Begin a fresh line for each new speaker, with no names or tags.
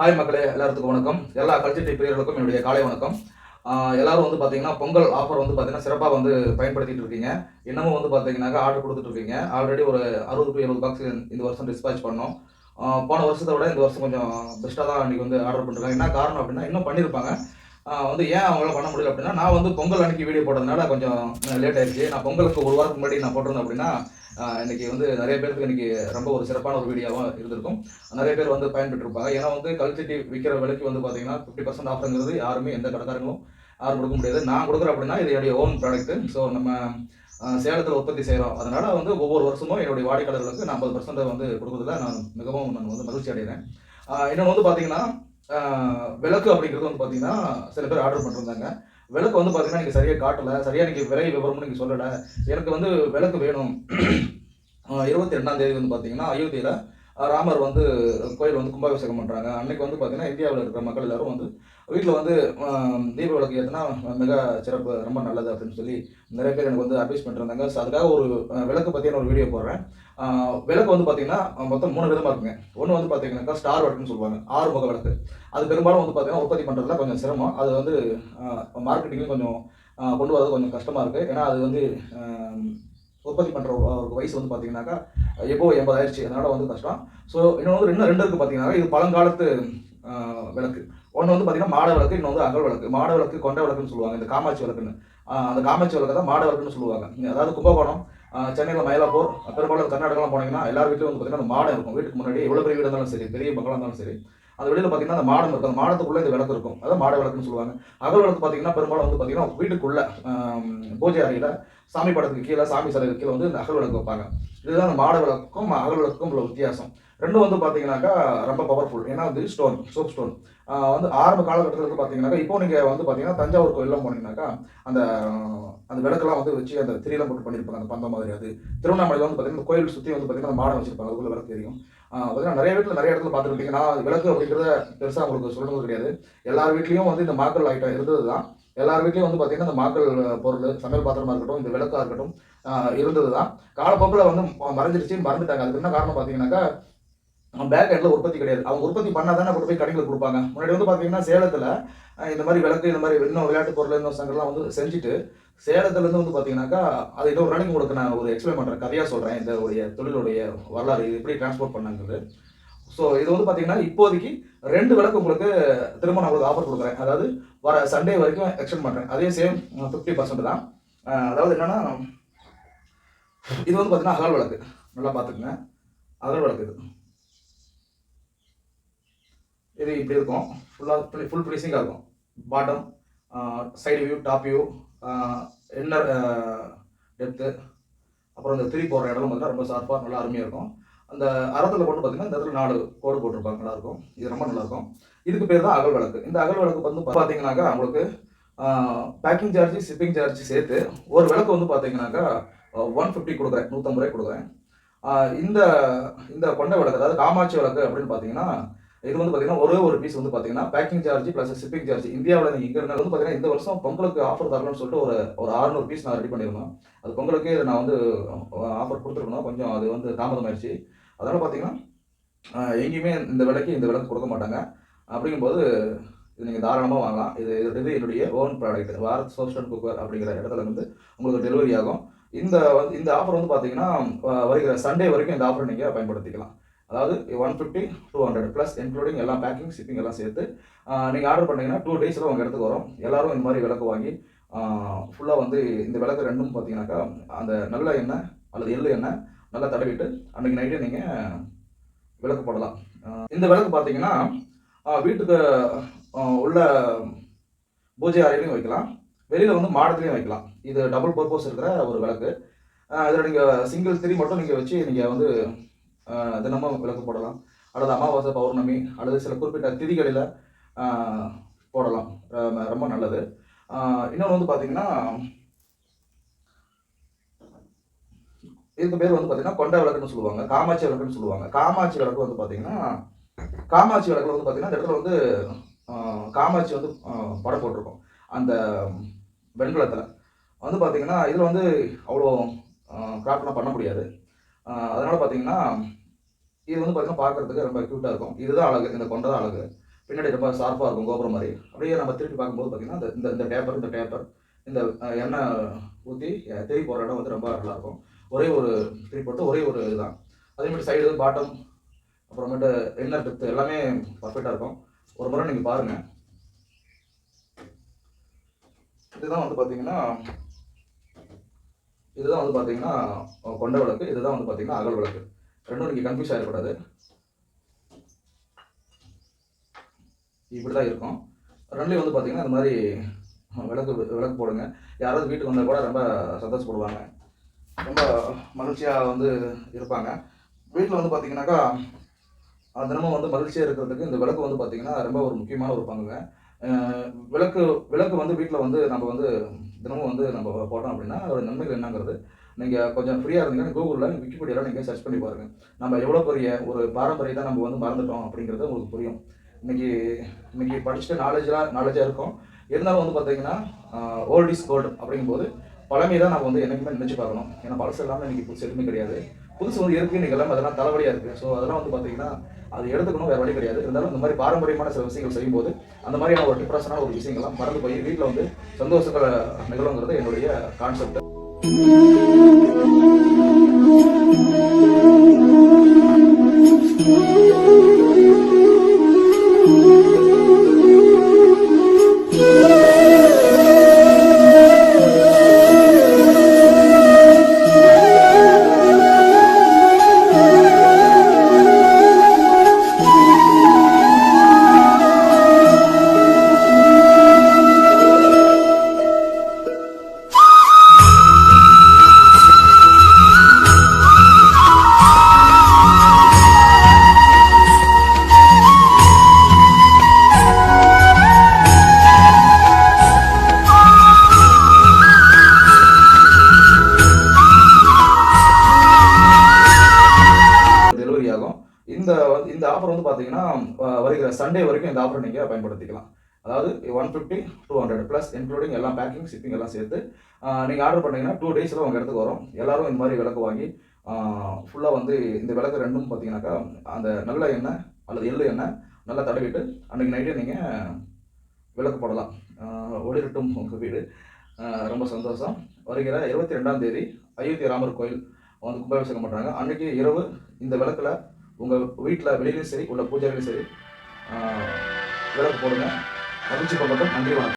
Hi மக்களே எல்லாத்துக்கும் வணக்கம். எல்லா கல்ச்சர் பிரியர்களுக்கும் என்னுடைய காலை வணக்கம். எல்லாரும் வந்து பார்த்தீங்கன்னா பொங்கல் ஆஃபர் வந்து பார்த்தீங்கன்னா சிறப்பாக வந்து பயன்படுத்திட்டு இருக்கீங்க. இன்னமும் வந்து பார்த்தீங்கன்னாக்கா ஆர்டர் கொடுத்துட்டு இருக்கீங்க. ஆல்ரெடி ஒரு அறுபது டு எழுபது பாக்ஸ் இந்த வருஷம் டிஸ்பேச் பண்ணோம். போன வருஷத்தை விட இந்த வருஷம் கொஞ்சம் பெஸ்ட்டாக தான் அன்றைக்கி வந்து ஆர்டர் பண்ணிருக்காங்க. என்ன காரணம் அப்படின்னா இன்னும் பண்ணியிருப்பாங்க வந்து ஏன் அவங்களால பண்ண முடியல அப்படின்னா நான் வந்து பொங்கல் அன்னைக்கு வீடியோ போட்டதுனால கொஞ்சம் லேட் ஆயிடுச்சு. நான் பொங்கலுக்கு ஒரு வாரத்துக்கு முன்னாடி நான் போட்டிருந்தேன் அப்படின்னா இன்னைக்கு வந்து நிறைய பேருக்கு இன்னைக்கு ரொம்ப ஒரு சிறப்பான ஒரு வீடியோவாக இருந்திருக்கும். நிறைய பேர் வந்து பயன்பெற்று இருப்பாங்க ஏன்னா வந்து கல்ச்சட்டி விற்கிற விலைக்கு வந்து பார்த்தீங்கன்னா ஃபிஃப்டி பர்சன்ட் ஆஃபருங்கிறது யாருமே எந்த கடைக்காரங்களும் யாரும் கொடுக்க முடியாது. நான் கொடுக்குறேன் அப்படின்னா இது என்னுடைய ஓன் ப்ராடக்ட் ஸோ நம்ம சேலத்தில் உற்பத்தி செய்கிறோம் அதனால வந்து ஒவ்வொரு வருஷமும் என்னுடைய வாடிக்கையாளர்களுக்கு நான் ஐம்பது பர்சன்ட் வந்து கொடுக்குறதுல நான் மிகவும் நான் வந்து மகிழ்ச்சி அடைகிறேன். இன்னொன்று வந்து பார்த்தீங்கன்னா விளக்கு அப்படிங்கிறது வந்து பார்த்தீங்கன்னா சில பேர் ஆர்டர் பண்ணிருந்தாங்க. விளக்கு வந்து பார்த்தீங்கன்னா நீங்கள் சரியாக காட்டலை. சரியாக நீங்கள் விலை விவரம்னு நீங்கள் சொல்லலை. எனக்கு வந்து விளக்கு வேணும். இருபத்தி ரெண்டாம் தேதி வந்து பார்த்தீங்கன்னா அயோத்தியில் ராமர் வந்து கோயில் வந்து கும்பாபிஷேகம் பண்ணுறாங்க அன்னைக்கு வந்து பார்த்தீங்கன்னா இந்தியாவில் இருக்கிற மக்கள் எல்லாரும் வந்து வீட்டில் வந்து தீப விளக்கு ஏற்றினா மிக சிறப்பு ரொம்ப நல்லது அப்படின்னு சொல்லி நிறைய பேர் எனக்கு வந்து அட்வைஸ் பண்ணிருந்தாங்க ஸோ அதுக்காக ஒரு விளக்கு பற்றியான ஒரு வீடியோ போடுறேன். விளக்கு வந்து பார்த்தீங்கன்னா மொத்தம் மூணு விதமாக இருக்குங்க. ஒன்று வந்து பார்த்தீங்கன்னாக்கா ஸ்டார் விளக்குன்னு சொல்லுவாங்க. ஆறு முக விளக்கு. அது பெரும்பாலும் வந்து பார்த்தீங்கன்னா உற்பத்தி பண்ணுறதுல கொஞ்சம் சிரமம். அது வந்து மார்க்கெட்டிங்லேயும் கொஞ்சம் கொண்டு வரது கொஞ்சம் கஷ்டமாக இருக்குது ஏன்னா அது வந்து உற்பத்தி பண்ணுற ஒரு வயசு வந்து பார்த்தீங்கன்னாக்கா எப்போ எண்பது அதனால் வந்து கஷ்டம். ஸோ இன்னொன்று வந்து இன்னும் ரெண்டு இருக்குது பார்த்தீங்கன்னா இது பழங்காலத்து விளக்கு. ஒன்று வந்து பார்த்தீங்கன்னா மாட விளக்கு இன்னொன்று வந்து அகல் விளக்கு. மாட விளக்கு கொண்ட விளக்குன்னு சொல்லுவாங்க. இந்த காமாட்சி விளக்குன்னு. அந்த காமாட்சி விளக்கு தான் மாட விளக்குன்னு சொல்லுவாங்க. அதாவது கும்பகோணம் சென்னையில் மயிலாப்பூர் பெரும்பாலும் கர்நாடகாலாம் போனீங்கன்னா எல்லார் வீட்லையும் வந்து பார்த்தீங்கன்னா அந்த மாடம் இருக்கும். வீட்டுக்கு முன்னாடி எவ்வளோ பெரிய வீடு இருந்தாலும் சரி பெரிய பங்களா இருந்தாலும் சரி அந்த வெளியில் பார்த்தீங்கன்னா அந்த மாடம் இருக்கும். அந்த மாடத்துக்குள்ளே இந்த விளக்கு இருக்கும். அதான் மாட விளக்குன்னு சொல்லுவாங்க. அகல் விளக்கு பார்த்தீங்கன்னா பெரும்பாலும் வந்து பார்த்தீங்கன்னா வீட்டுக்குள்ளே பூஜை அறையில் சாமி படத்துக்கு கீழே சாமி சிலைக்கு கீழே வந்து இந்த அகல் விளக்கு வைப்பாங்க. இதுதான் அந்த மாட விளக்கும் அகல் விளக்கும் உள்ள வித்தியாசம். ரெண்டும் வந்து பார்த்தீங்கன்னாக்கா ரொம்ப பவர்ஃபுல் ஏன்னா வந்து ஸ்டோன் சோப் ஸ்டோன் வந்து ஆரம்ப காலகட்டத்தில் வந்து பார்த்தீங்கன்னாக்கா இப்போ நீங்கள் வந்து பார்த்தீங்கன்னா தஞ்சாவூர் கோயிலாம் போனீங்கன்னாக்கா அந்த அந்த விளக்கெல்லாம் வந்து வச்சு அந்த திரியெல்லாம் போட்டு பண்ணியிருப்பாங்க அந்த பந்தம் மாதிரி அது. திருவண்ணாமலையில் வந்து பார்த்தீங்கன்னா கோயில் சுற்றி வந்து பார்த்தீங்கன்னா அந்த மாடம் வச்சிருப்பாங்க அதுக்குள்ள விளக்கு தெரியும். பார்த்தீங்கன்னா நிறைய வீட்டில் நிறைய இடத்துல பார்த்துருப்பீங்க நான் விளக்கு அப்படிங்கிறத பெருசாக உங்களுக்கு சொல்லணும் கிடையாது. எல்லார் வீட்லேயும் வந்து இந்த மாக்கள் ஐட்டம் இருந்தது தான் எல்லார் வீட்லேயும் வந்து பார்த்தீங்கன்னா இந்த மாக்கள் பொருள் சமையல் பாத்திரமா இருக்கட்டும் இந்த விளக்காக இருக்கட்டும் இருந்தது தான் காலப்போக்கில் வந்து மறைஞ்சிருச்சு மறந்துட்டாங்க. அதுக்கு என்ன காரணம் பார்த்தீங்கன்னாக்கா பேக் எண்டில் உற்பத்தி கிடையாது. அவங்க உற்பத்தி பண்ணால் தானே கொண்டு போய் கடைகளுக்கு கொடுப்பாங்க. முன்னாடி வந்து பார்த்தீங்கன்னா சேலத்தில் இந்த மாதிரி விளக்கு இந்த மாதிரி இன்னும் விளையாட்டு பொருள் இன்னும் சங்கெல்லாம் வந்து செஞ்சுட்டு சேலத்துலேருந்து வந்து பார்த்தீங்கன்னாக்கா அது இன்னொரு நாளைக்கு உங்களுக்கு நான் ஒரு எக்ஸ்பிளைன் பண்ணுறேன் கதையாக சொல்கிறேன் இந்த உடைய தொழிலுடைய வரலாறு இது எப்படி டிரான்ஸ்போர்ட் பண்ணாங்கிறது ஸோ இது வந்து பார்த்தீங்கன்னா இப்போதைக்கு ரெண்டு விளக்கு உங்களுக்கு திரும்ப நான் உங்களுக்கு ஆஃபர் கொடுக்குறேன். அதாவது வர சண்டே வரைக்கும் எக்ஸ்டெண்ட் பண்ணுறேன் அதே சேம் ஃபிஃப்டி பர்சன்ட் தான். அதாவது என்னென்னா இது வந்து பார்த்தீங்கன்னா அகல் விளக்கு. நல்லா பார்த்துக்குங்க அகல் விளக்கு இது. இது இப்படி இருக்கும். ஃபுல்லாக ஃபுல் ஃபினிஷிங்காக இருக்கும். Bottom side view top view inner depth அப்புறம் இந்த திரி போடுற இடம் பார்த்தீங்கன்னா ரொம்ப ஷார்ப்பாக நல்லா அருமையாக இருக்கும். அந்த அறத்தில் போட்டு பார்த்தீங்கன்னா இந்த இடத்துல நாலு கோடு போட்டிருப்பாங்க. நல்லா இருக்கும் இது ரொம்ப நல்லா இருக்கும் இதுக்கு பேர் தான் அகல் விளக்கு இந்த அகல் விளக்கு வந்து பார்த்தீங்கன்னாக்கா உங்களுக்கு பேக்கிங் சார்ஜ் ஷிப்பிங் சார்ஜ் சேர்த்து ஒரு விளக்கு வந்து பார்த்தீங்கன்னாக்கா ஒன் ஃபிஃப்டி கொடுக்குறேன். நூற்றம்பது ரூபாய் கொடுக்குறேன். இந்த இந்த கொண்ட விளக்கு அதாவது காமாட்சி விளக்கு அப்படின்னு பார்த்தீங்கன்னா இது வந்து பார்த்தீங்கன்னா ஒரே ஒரு பீஸ் வந்து பார்த்தீங்கன்னா packing charge plus shipping charge இந்தியாவில் நீங்கள் இங்கே இருந்தாலும் வந்து பார்த்தீங்கன்னா இந்த வருஷம் பொங்கலுக்கு ஆஃபர் தரணும்னு சொல்லிட்டு ஒரு ஒரு அறுநூறு பீஸ் நான் ரெடி பண்ணியிருந்தோம். அது பொங்கலுக்கு நான் வந்து ஆஃபர் கொடுத்துருக்கணும். கொஞ்சம் அது வந்து தாமதமாயிடுச்சு அதனால் பார்த்தீங்கன்னா எங்கேயுமே இந்த விலைக்கு இந்த விலைக்கு கொடுக்க மாட்டாங்க. அப்படிங்கும்போது இது நீங்கள் தாராளமாக வாங்கலாம். இது இது என்னுடைய own product Bharat soaps and cooker அப்படிங்கிற இடத்துல வந்து உங்களுக்கு டெலிவரி ஆகும். இந்த வந்து இந்த ஆஃபர் வந்து பார்த்தீங்கன்னா வருகிற சண்டே வரைக்கும் இந்த ஆஃபர் நீங்கள் பயன்படுத்திக்கலாம். அதாவது one fifty two hundred plus including எல்லாம் பேக்கிங் ஷிப்பிங் எல்லாம் சேர்த்து நீங்கள் ஆர்டர் பண்ணீங்கன்னா டூ டேஸில் உங்கள் இடத்துக்கு வரும். எல்லோரும் இந்த மாதிரி விளக்கு வாங்கி ஃபுல்லாக வந்து இந்த விளக்கு ரெண்டும் பார்த்தீங்கன்னாக்கா அந்த நல்ல எண்ணெய் அல்லது எள்ளு எண்ணெய் நல்லா தடவிட்டு அன்றைக்கி நைட்டே நீங்கள் விளக்கு போடலாம். இந்த விளக்கு பார்த்தீங்கன்னா வீட்டுக்கு உள்ள பூஜை அறையிலையும் வைக்கலாம். வெளியில் வந்து மாடத்துலையும் வைக்கலாம். இது டபுள் பர்பஸ் இருக்கிற ஒரு விளக்கு. இதில் நீங்கள் சிங்கிள் திரி மட்டும் நீங்கள் வச்சு நீங்கள் வந்து தினமும் விளக்கு போடலாம். அல்லது அமாவாசை பௌர்ணமி அல்லது சில குறிப்பிட்ட திதிகளில் போடலாம். ரொம்ப நல்லது. இன்னொன்று வந்து பார்த்தீங்கன்னா இதுக்கு பேர் வந்து பார்த்தீங்கன்னா கொண்ட விளக்குன்னு சொல்லுவாங்க. காமாட்சி விளக்குன்னு சொல்லுவாங்க. காமாட்சி விளக்கு வந்து பார்த்தீங்கன்னா காமாட்சி விளக்குல வந்து பார்த்தீங்கன்னா இந்த இடத்துல வந்து காமாட்சி வந்து படம் போட்டிருக்கும். அந்த வெண்கலத்தில். வந்து பார்த்தீங்கன்னா இதில் வந்து அவ்வளோ கிராஃப்ட்லாம் பண்ண முடியாது. அதனால பார்த்தீங்கன்னா இது வந்து பார்த்தீங்கன்னா பார்க்கறதுக்கு ரொம்ப க்யூட்டாக இருக்கும். இதுதான் அழகு இந்த கொண்டை தான் அழகு. பின்னாடி ரொம்ப ஷார்ப்பாக இருக்கும் கோபுரம் மாதிரி. அப்படியே நம்ம திருப்பி பார்க்கும்போது பார்த்தீங்கன்னா இந்த- இந்த டேப்பர் இந்த டேப்பர் இந்த எண்ணெய் ஊற்றி தேய் போகிற இடம் வந்து ரொம்ப நல்லாயிருக்கும் ஒரே ஒரு திருப்பி போட்டு ஒரே ஒரு இதுதான். அதே மாதிரி சைடு பாட்டம் அப்புறமேட்டு இன்னர் டெப்த் எல்லாமே பர்ஃபெக்டாக இருக்கும். ஒரு முறை நீங்கள் பாருங்கள் இதுதான் வந்து பார்த்தீங்கன்னா இதுதான் வந்து பார்த்தீங்கன்னா கொண்ட விளக்கு. இதுதான் வந்து பார்த்தீங்கன்னா அகல் விளக்கு. ரெண்டும் நீங்கள் கன்ஃபியூஸ் ஆகிடக்கூடாது இப்படி தான் இருக்கும். ரெண்டுலேயும் வந்து பார்த்தீங்கன்னா இந்த மாதிரி விளக்கு விளக்கு போடுங்க. யாராவது வீட்டுக்கு வந்தால் கூட ரொம்ப சந்தோஷப்படுவாங்க. ரொம்ப மகிழ்ச்சியாக வந்து இருப்பாங்க. வீட்டில் வந்து பார்த்தீங்கன்னாக்கா அஹ் தினமும் வந்து மகிழ்ச்சியாக இருக்கிறதுக்கு இந்த விளக்கு வந்து பார்த்தீங்கன்னா ரொம்ப ஒரு முக்கியமான ஒரு பங்குங்க. விளக்கு விளக்கு வந்து வீட்டில் வந்து நம்ம வந்து தினமும் வந்து நம்ம போட்டோம் அப்படின்னா அதோட நன்மைகள் என்னங்கிறது நீங்கள் கொஞ்சம் ஃப்ரீயாக இருந்தீங்கன்னா கூகுளில் விக்கிபீடியாவில் நீங்கள் சர்ச் பண்ணி பாருங்கள் நம்ம எவ்வளோ பெரிய ஒரு பாரம்பரியத்தை நம்ம வந்து மறந்துட்டோம் அப்படிங்கிறது உங்களுக்கு புரியும். இன்னைக்கு இன்னைக்கு படிச்சுட்டு நாலேஜாக நாலேஜாக இருக்கும். இருந்தாலும் வந்து பார்த்தீங்கன்னா ஓல்ட் இஸ் கோல்டு அப்படிங்கும்போது பழமையை தான் நம்ம வந்து என்னைக்குமே நினச்சி பார்க்கணும். ஏன்னா பழசு எல்லாமே இன்னைக்கு புதுசு எதுவுமே கிடையாது. புதுசு வந்து இருக்கு இன்னைக்கு அதெல்லாம் தலைவலியாக இருக்குது ஸோ அதெல்லாம் வந்து பார்த்தீங்கன்னா அது எடுத்துக்கணும் வேறு வழி கிடையாது. இருந்தாலும் இந்த மாதிரி பாரம்பரியமான சில விஷயங்கள் செய்யும்போது அந்த மாதிரியான ஒரு டிப்ரெஷனான ஒரு விஷயங்கள்லாம் மறந்து போய் வீட்டில் வந்து சந்தோஷங்களை நிகழுங்கிறது என்னுடைய கான்செப்ட் டெலிவரி பார்த்தீங்கன்னா வருகிற சண்டே வரைக்கும் இந்த ஆஃபரை நீங்கள் பயன்படுத்திக்கலாம். அதாவது one fifty two hundred plus including எல்லாம் பேக்கிங் ஷிப்பிங் எல்லாம் சேர்த்து நீங்கள் ஆர்டர் பண்ணீங்கன்னா டூ டேஸில் உங்கள் இடத்துக்கு வரும். எல்லாரும் இந்த மாதிரி விளக்கு வாங்கி ஃபுல்லாக வந்து இந்த விளக்கு ரெண்டும் பார்த்தீங்கன்னாக்கா அந்த நல்ல எண்ணெய் அல்லது எள்ளு எண்ணெய் நல்லா தடவிட்டு அன்றைக்கி நைட்டே நீங்கள் விளக்கு போடலாம். ஒளிரட்டும் உங்கள் வீடு. ரொம்ப சந்தோஷம். வருகிற இருபத்தி ரெண்டாம் தேதி அயோத்தி ராமர் கோயில் வந்து கும்பாபிஷேகம் பண்ணுறாங்க அன்றைக்கி இரவு இந்த விளக்கில் உங்கள் வீட்டில் வெளியிலையும் சரி உள்ள பூஜைகளையும் சரி விளக்கு போடுங்க. மகிழ்ச்சி கொள்ளட்டும் நன்றி வணக்கம்.